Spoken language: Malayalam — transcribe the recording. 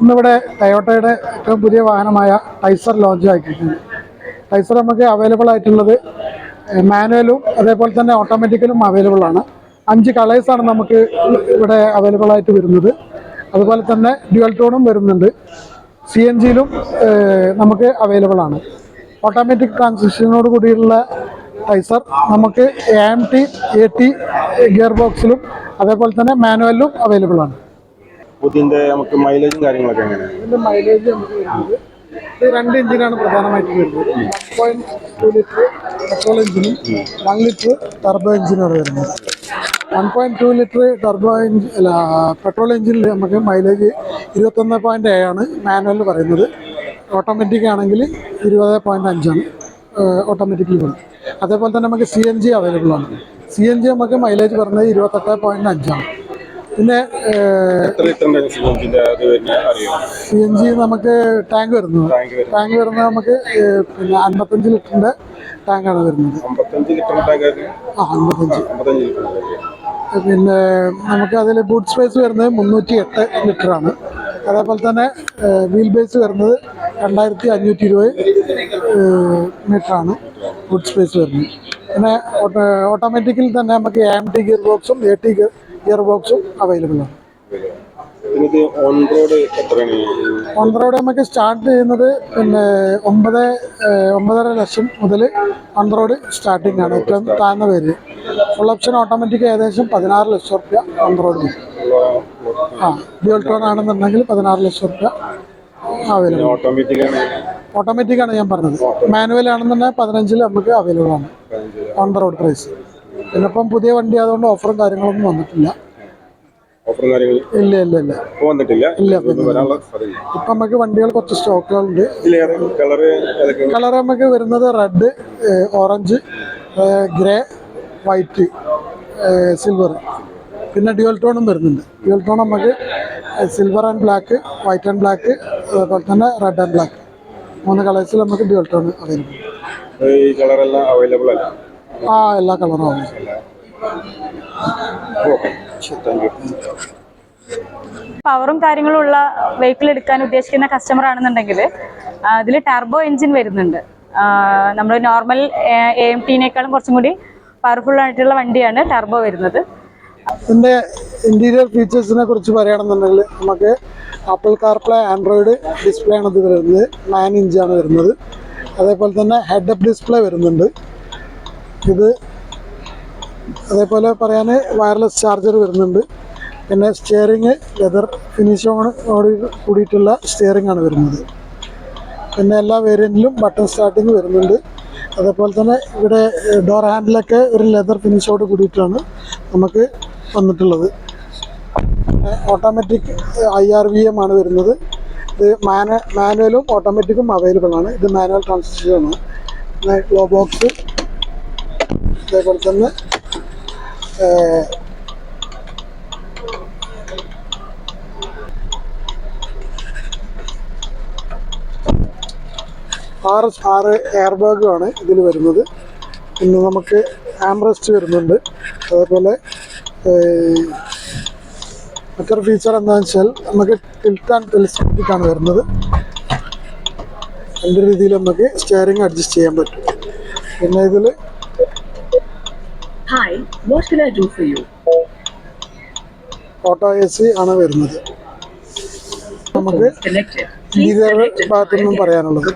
ഇന്നിവിടെ ടയോട്ടയുടെ ഏറ്റവും പുതിയ വാഹനമായ ടൈസർ ലോഞ്ച് ആക്കിയിട്ടുണ്ട് ടൈസർ നമുക്ക് അവൈലബിൾ ആയിട്ടുള്ളത് മാനുവലും അതേപോലെ തന്നെ ഓട്ടോമാറ്റിക്കലും അവൈലബിൾ ആണ്. അഞ്ച് കളേഴ്സാണ് നമുക്ക് ഇവിടെ അവൈലബിൾ ആയിട്ട് വരുന്നത്. അതുപോലെ തന്നെ ഡ്യുവൽ ടോണും വരുന്നുണ്ട്. സി എൻ ജിയിലും നമുക്ക് അവൈലബിൾ ആണ്. ഓട്ടോമാറ്റിക് ട്രാൻസ്മിഷനോട് കൂടിയുള്ള ടൈസർ നമുക്ക് A M T A T gear ബോക്സിലും അതേപോലെ തന്നെ മാനുവലിലും അവൈലബിൾ ആണ്. പുതിയതിന്റെ നമുക്ക് മൈലേജും കാര്യങ്ങളൊക്കെ എങ്ങനെയാണ്? ഇതിന്റെ മൈലേജ് നമുക്ക് വരുന്നത് ഇത് രണ്ട് എഞ്ചിനാണ് പ്രധാനമായിട്ട് വരുന്നത്. One point two litre petrol എഞ്ചിനും one litre turbo എഞ്ചിനാണ് വരുന്നത്. One point two litre turbo engine അല്ല പെട്രോൾ എഞ്ചിനിൽ നമുക്ക് മൈലേജ് ഇരുപത്തൊന്ന് പോയിന്റ് ഏഴാണ് മാനുവലിൽ പറയുന്നത്. ഓട്ടോമാറ്റിക് ആണെങ്കിൽ ഇരുപത് പോയിന്റ് അഞ്ചാണ് ഓട്ടോമാറ്റിക്കലി വരും അതേപോലെ തന്നെ നമുക്ക് സി എൻ ജി അവൈലബിൾ ആണ്. സി എൻ ജി നമുക്ക് മൈലേജ് പറഞ്ഞത് ഇരുപത്തെട്ട് പോയിന്റ് അഞ്ചാണ് പിന്നെ സി എൻ ജി നമുക്ക് ടാങ്ക് വരുന്നത് ടാങ്ക് വരുന്നത് നമുക്ക് പിന്നെ അൻപത്തഞ്ച് ലിറ്ററിന്റെ ടാങ്കാണ് വരുന്നത്. ആ അൻപത്തഞ്ച്. പിന്നെ നമുക്ക് അതിൽ ബൂട്ട് സ്പേസ് വരുന്നത് മുന്നൂറ്റി എട്ട് ലിറ്ററാണ്. അതേപോലെ തന്നെ വീൽ ബേസ് വരുന്നത് രണ്ടായിരത്തി അഞ്ഞൂറ്റി ഇരുപത് മീറ്ററാണ് ബൂട്ട് സ്പേസ് വരുന്നത്. പിന്നെ ഓട്ടോമാറ്റിക്കിൽ തന്നെ നമുക്ക് എം ടി ഗിയർ ബോക്സും എ ടി ഗിയർ ബോക്സും അവൈലബിൾ ആണ് ഓൺ റോഡ് നമുക്ക് സ്റ്റാർട്ട് ചെയ്യുന്നത് പിന്നെ ഒമ്പത് ഒമ്പതര ലക്ഷം മുതൽ ഓൺ റോഡ് സ്റ്റാർട്ടിംഗ് ആണ്. ഏറ്റവും താഴ്ന്ന പേര്. ഫുൾ ഓപ്ഷൻ ഓട്ടോമാറ്റിക് ഏകദേശം പതിനാറ് ലക്ഷം റുപ്യ ഓൺ റോഡ് ആ ഡ്യൂൾ ടോൺ ആണെന്നുണ്ടെങ്കിൽ പതിനാറ് ലക്ഷം റുപ്യ അവൈലബിൾ ഓട്ടോമാറ്റിക് ആണ്. ഞാൻ പറഞ്ഞത്. മാനുവൽ ആണെന്നുണ്ടെങ്കിൽ പതിനഞ്ചിൽ നമുക്ക് അവൈലബിൾ ആണ്. ഓൺ റോഡ് പ്രൈസ് ഇപ്പം പുതിയ വണ്ടി ആയതുകൊണ്ട് ഓഫറും കാര്യങ്ങളൊന്നും വന്നിട്ടില്ല. ഓഫറും കാര്യങ്ങളും ഇല്ല ഇല്ല ഇല്ല. ഇപ്പൊ വന്നിട്ടില്ല. ഇല്ല, ഇത് വരാനുള്ള സാധ്യത ഇപ്പം നമുക്ക് വണ്ടികൾ കുറച്ച് സ്റ്റോക്കുകളുണ്ട് കളർ നമുക്ക് വരുന്നത് red orange grey white silver. പിന്നെ ഡ്യുവൽ ടോണും വരുന്നുണ്ട്. ഡ്യുവൽ ടോൺ നമുക്ക് silver and black white and black അതുപോലെ തന്നെ റെഡ് ആൻഡ് ബ്ലാക്ക്. മൂന്ന് കളേഴ്സിൽ നമുക്ക് ഡ്യുവൽ ടോൺ അവൈലബിൾ. ഈ കളറെല്ലാം അവൈലബിൾ അല്ല. ആ എല്ലാ കളറും പവറും കാര്യങ്ങളും ഉള്ള വെഹിക്കിൾ എടുക്കാൻ ഉദ്ദേശിക്കുന്ന കസ്റ്റമർ ആണെന്നുണ്ടെങ്കിൽ അതിൽ ടർബോ എഞ്ചിൻ വരുന്നുണ്ട്. നമ്മൾ നോർമൽ എ എം ടിനേക്കാളും കുറച്ചും കൂടി പവർഫുൾ ആയിട്ടുള്ള വണ്ടിയാണ് ടർബോ വരുന്നത്. ഇതിന്റെ ഇന്റീരിയർ ഫീച്ചേഴ്സിനെ കുറിച്ച് പറയുകയാണെന്നുണ്ടെങ്കിൽ നമുക്ക് ആപ്പിൾ കാർപ്ലേ ആൻഡ്രോയിഡ് ഡിസ്പ്ലേ ആണ് ഇത് വരുന്നത്. നയൻ ഇഞ്ചാണ് വരുന്നത്. അതേപോലെ തന്നെ ഹെഡ് അപ്പ് ഡിസ്പ്ലേ വരുന്നുണ്ട്. ഇത് അതേപോലെ പറയാൻ വയർലെസ് ചാർജർ വരുന്നുണ്ട്. പിന്നെ സ്റ്റിയറിങ് ലെതർ ഫിനിഷോട് കൂടിയിട്ടുള്ള സ്റ്റിയറിംഗ് ആണ് വരുന്നത്. പിന്നെ എല്ലാ വേരിയന്റിലും ബട്ടൺ സ്റ്റാർട്ടിങ് വരുന്നുണ്ട്. അതേപോലെ തന്നെ ഇവിടെ ഡോർ ഹാൻഡിലൊക്കെ ഒരു ലെതർ ഫിനിഷോട് കൂടിയിട്ടാണ് നമുക്ക് വന്നിട്ടുള്ളത്. Automatic I R V M ആണ് വരുന്നത്. ഇത് മാന മാനുവലും ഓട്ടോമാറ്റിക്കും അവൈലബിൾ ആണ്. ഇത് മാനുവൽ ട്രാൻസ്മിഷനാണ് ഗ്ലോ ബോക്സ് അതേപോലെ തന്നെ ആർ എസ് ആറ് എയർ ബാഗുമാണ് ഇതിൽ വരുന്നത്. പിന്നെ നമുക്ക് ആംബ്രസ്റ്റ് വരുന്നുണ്ട്. അതേപോലെ മറ്റൊരു ഫീച്ചർ എന്താണെന്ന് വെച്ചാൽ നമുക്ക് ടിൽറ്റ് ആൻഡ് ടെലിസ്കോപ്പിക് ആണ് വരുന്നത്. രണ്ട് രീതിയിൽ നമുക്ക് സ്റ്റിയറിംഗ് അഡ്ജസ്റ്റ് ചെയ്യാൻ പറ്റും. പിന്നെ ഇതിൽ Hi, what can I do for you auto A C ആണ് വരുന്നത്. നമുക്ക്. ഇന്റീരിയർ പറയാനുള്ളത്.